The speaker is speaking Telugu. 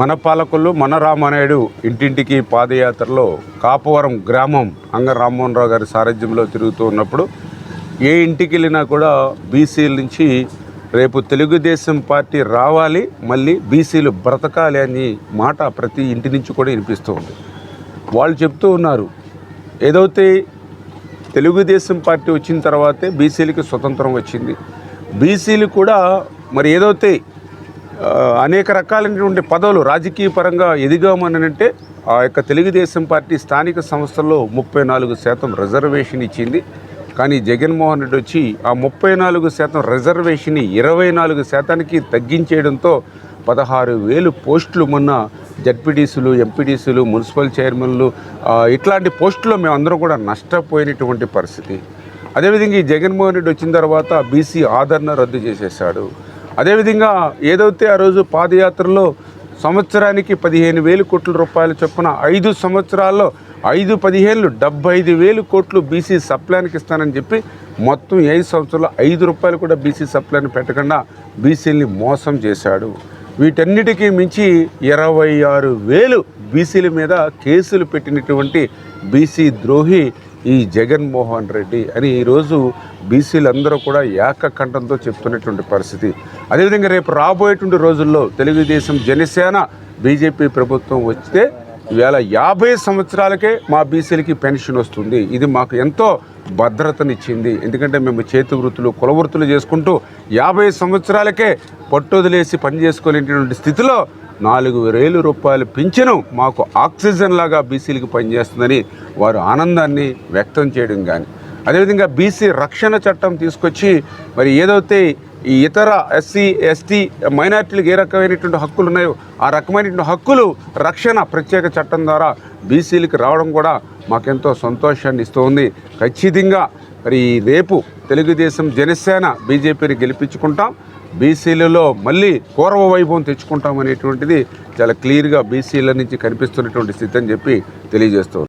మన పాలకులు మన రామానాయుడు ఇంటింటికి పాదయాత్రలో కాపవరం గ్రామం అంగ రామ్మోహన్ రావు గారి సారథ్యంలో తిరుగుతూ ఉన్నప్పుడు ఏ ఇంటికి వెళ్ళినా కూడా బీసీల నుంచి రేపు తెలుగుదేశం పార్టీ రావాలి మళ్ళీ బీసీలు బ్రతకాలి అని మాట ప్రతి ఇంటి నుంచి కూడా వినిపిస్తూ ఉంది. వాళ్ళు చెప్తూ ఉన్నారు ఏదైతే తెలుగుదేశం పార్టీ వచ్చిన తర్వాతే బీసీలకి స్వతంత్రం వచ్చింది. బీసీలు కూడా మరి ఏదైతే అనేక రకాలైనటువంటి పదవులు రాజకీయ పరంగా ఎదిగామనంటే ఆ యొక్క తెలుగుదేశం పార్టీ స్థానిక సంస్థల్లో ముప్పై నాలుగు శాతం రిజర్వేషన్ ఇచ్చింది. కానీ జగన్మోహన్ రెడ్డి వచ్చి ఆ ముప్పై నాలుగు శాతం రిజర్వేషన్ని ఇరవై నాలుగు శాతానికి తగ్గించేయడంతో పదహారు వేలు పోస్టులు మొన్న జడ్పీటీసీలు ఎంపీటీసీలు మున్సిపల్ చైర్మన్లు ఇట్లాంటి పోస్టులు మేమందరం కూడా నష్టపోయినటువంటి పరిస్థితి. అదేవిధంగా ఈ జగన్మోహన్ రెడ్డి వచ్చిన తర్వాత బీసీ ఆదరణ రద్దు చేసేసాడు అదేవిధంగా ఏదైతే ఆ రోజు పాదయాత్రలో సంవత్సరానికి పదిహేను వేలు కోట్ల రూపాయల చొప్పున ఐదు సంవత్సరాల్లో ఐదు పదిహేనులు డెబ్బై ఐదు వేలు కోట్లు బీసీ సప్లాన్కి ఇస్తానని చెప్పి మొత్తం ఐదు సంవత్సరాల్లో ఐదు రూపాయలు కూడా బీసీ సప్లాన్ పెట్టకుండా బీసీలని మోసం చేశాడు. వీటన్నిటికీ మించి ఇరవై ఆరు వేలు బీసీల మీద కేసులు పెట్టినటువంటి బీసీ ద్రోహి ఈ జగన్మోహన్ రెడ్డి అని ఈరోజు బీసీలందరూ కూడా ఏకకంఠంతో చెప్తున్నటువంటి పరిస్థితి. అదేవిధంగా రేపు రాబోయేటువంటి రోజుల్లో తెలుగుదేశం జనసేన బీజేపీ ప్రభుత్వం వస్తే ఇవాళ యాభై సంవత్సరాలకే మా బీసీలకి పెన్షన్ వస్తుంది. ఇది మాకు ఎంతో భద్రతనిచ్చింది. ఎందుకంటే మేము చేతి వృత్తులు కుల వృత్తులు చేసుకుంటూ యాభై సంవత్సరాలకే పట్టుదలేసి పనిచేసుకోలేనటువంటి స్థితిలో నాలుగు వేలు రూపాయలు పింఛను మాకు ఆక్సిజన్ లాగా బీసీలకు పనిచేస్తుందని వారు ఆనందాన్ని వ్యక్తం చేయడం కానీ. అదేవిధంగా బీసీ రక్షణ చట్టం తీసుకొచ్చి మరి ఏదైతే ఈ ఇతర ఎస్సీ ఎస్టీ మైనార్టీలకు ఏ రకమైనటువంటి హక్కులు ఉన్నాయో ఆ రకమైనటువంటి హక్కులు రక్షణ ప్రత్యేక చట్టం ద్వారా బీసీలకు రావడం కూడా మాకెంతో సంతోషాన్ని ఇస్తుంది. ఖచ్చితంగా మరి రేపు తెలుగుదేశం జనసేన బీజేపీని గెలిపించుకుంటాం. బీసీలలో మళ్ళీ పూర్వ వైభవం తెచ్చుకుంటాం అనేటువంటిది చాలా క్లియర్గా బీసీల నుంచి కనిపిస్తున్నటువంటి స్థితి అని చెప్పి తెలియజేస్తుంది